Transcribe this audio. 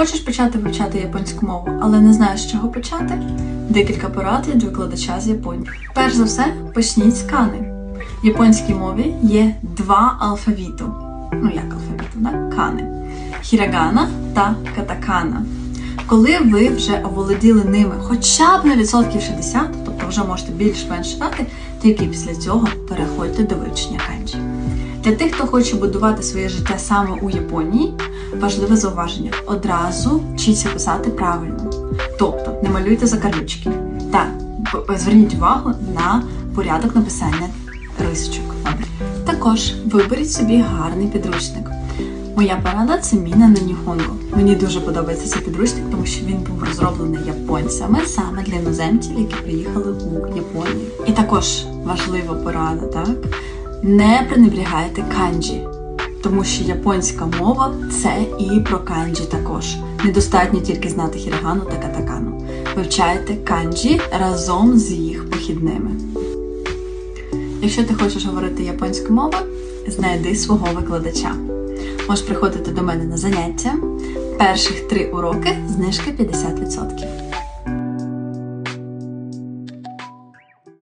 Хочеш почати вивчати японську мову, але не знаєш, з чого почати? Декілька порад від викладача з Японії. Перш за все, почніть з кани. В японській мові є два алфавіту. Ну як алфавіту, да? кани. Хірагана та катакана. Коли ви вже оволоділи ними хоча б на відсотків 60, тобто вже можете більш-менш читати, тільки після цього переходьте до вивчення канджі. Для тих, хто хоче будувати своє життя саме у Японії, важливе зауваження: одразу вчіться писати правильно. Тобто не малюйте закарлючки. Та зверніть увагу на порядок написання рисочок. Також виберіть собі гарний підручник. Моя порада це Міна на Ніхонго. Мені дуже подобається цей підручник, тому що він був розроблений японцями саме для іноземців, які приїхали у Японію. І також важлива порада, так? Не пренебрігайте канджі, тому що японська мова це і про канджі також. Недостатньо тільки знати хірагану та катакану. Вивчайте канджі разом з їх похідними. Якщо ти хочеш говорити японською мовою, знайди свого викладача. Можеш приходити до мене на заняття. Перших три уроки знижка 50%.